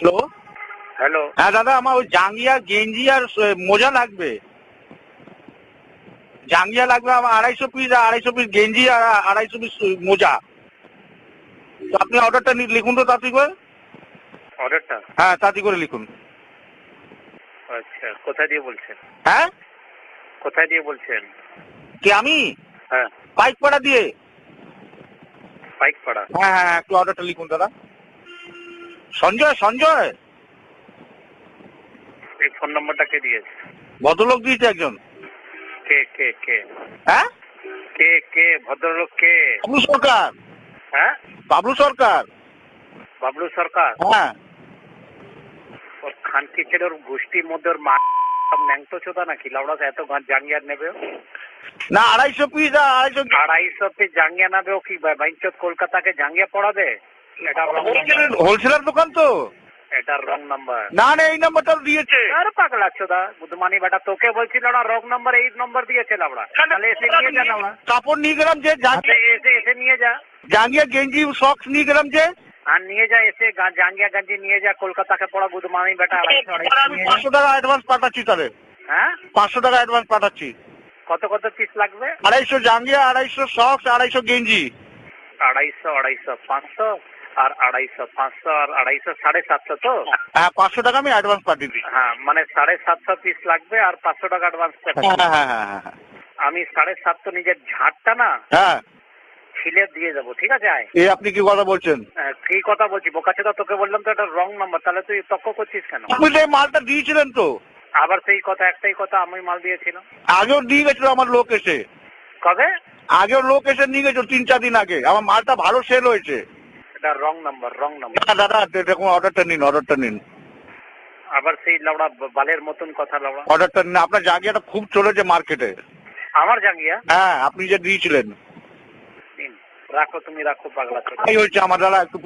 Hello hello হ্যাঁ দাদা আমার ওই জাঙ্গিয়া গেঞ্জি আর মোজা লাগবে। জাঙ্গিয়া লাগবে আমার আড়াইশো পিস আর আড়াইশো পিস গেঞ্জি আর আড়াইশো পিস মোজা। তো আপনি অর্ডারটা লিখুন তো তাড়াতাড়ি করে। অর্ডারটা? হ্যাঁ তাড়াতাড়ি করে লিখুন। আচ্ছা কোথায় দিয়ে বলছেন? হ্যাঁ? কোথায় দিয়ে বলছেন? কি আমি? হ্যাঁ। বাইক পাড়া দিয়ে। বাইক পাড়া হ্যাঁ হ্যাঁ একটু অর্ডারটা লিখুন দাদা। সঞ্জয় সঞ্জয়। এই ফোন নাম্বারটা কে দিয়েছে? ভদ্রলোক দিয়েছে একজন। কে কে কে? হ্যাঁ? কে কে? ভদ্রলোক কে? বাবলু সরকার। হ্যাঁ? বাবলু সরকার। বাবলু সরকার? হ্যাঁ। ওর খানকি ছেলে ওর গোষ্ঠীর মধ্যে ওর মা সব ন্যাংটো চোদা নাকি? লাউড়া এত জাঙ্গিয়ার নেবে না আড়াইশো পিস আড়াইশো আড়াইশো পিস জাঙ্গিয়া নেবে ও কি? বাইঞ্চত কলকাতাকে জাঙ্গিয়া পড়াবে? হোলসেলার দোকান তো। রং নাম্বার না না এই নাম্বারটা দিয়েছে। আরে পাগলা চোদা বুধমানি বেটা তোকে রং নাম্বার এই নম্বর দিয়েছে লাউড়া তাহলে এসে নিয়ে যা কাপড় নিয়ে গেলাম যে আচ্ছা, এসে এসে নিয়ে যা। জাঙ্গিয়া গেঞ্জি সক্স নিয়ে গেলাম যে। আর নিয়ে যা এসে জাঙ্গিয়া গাঞ্জি নিয়ে যা কলকাতাকে পড়া বুধমানি বেটা। পাঁচশো টাকা অ্যাডভান্স পাঠাচ্ছি তাহলে। হ্যাঁ? পাঁচশো টাকা অ্যাডভান্স পাঠাচ্ছি। কত কত পিস লাগবে? আড়াইশো জাঙ্গিয়া আড়াইশো সক্স আড়াইশো গেঞ্জি। আড়াইশো আড়াইশো পাঁচশো? আর আড়াইশো পাঁচশো আর আড়াইশো সাড়ে সাতশো তো? হ্যাঁ পাঁচশো টাকা আমি অ্যাডভান্স পাঠিয়ে দিই হ্যাঁ মানে সাড়ে সাতশো পিস লাগবে আর পাঁচশো টাকা অ্যাডভান্স হ্যাঁ হ্যাঁ হ্যাঁ হ্যাঁ আমি সাড়ে সাতশো নিজের ঝাড়টা না হ্যাঁ। ছিলে দিয়ে যাব ঠিক আছে? আপনি কি কথা বলছেন? কি কথা বলছি? বোকাচোদা তোকে বললাম তো এটা রং নাম্বার তাহলে তুই তক্ক করছিস কেন? আপনি এই মালটা দিয়েছিলেন তো। আবার সেই কথা একটাই কথা আমি মাল দিয়েছিলাম। আগেও নিয়ে গেছিল আমার লোক এসে। কবে? আগেও লোক এসে নিয়ে গেছিল তিন চার দিন আগে। আমার মালটা ভালো সেল হয়েছে। এটা রং নাম্বার রং নাম্বার না, দাদা দেখুন অর্ডারটা নিন অর্ডারটা নিন। আবার সেই লাউড়া বালের মতন কথা লাউড়া। অর্ডারটা নিন আপনার জাগিয়াটা খুব চলেছে মার্কেটে আমার জাগিয়া হ্যাঁ আপনি যে দিয়েছিলেন। রাখো তুমি রাখো পাগলা। এই হচ্ছে আমার দাদা একটু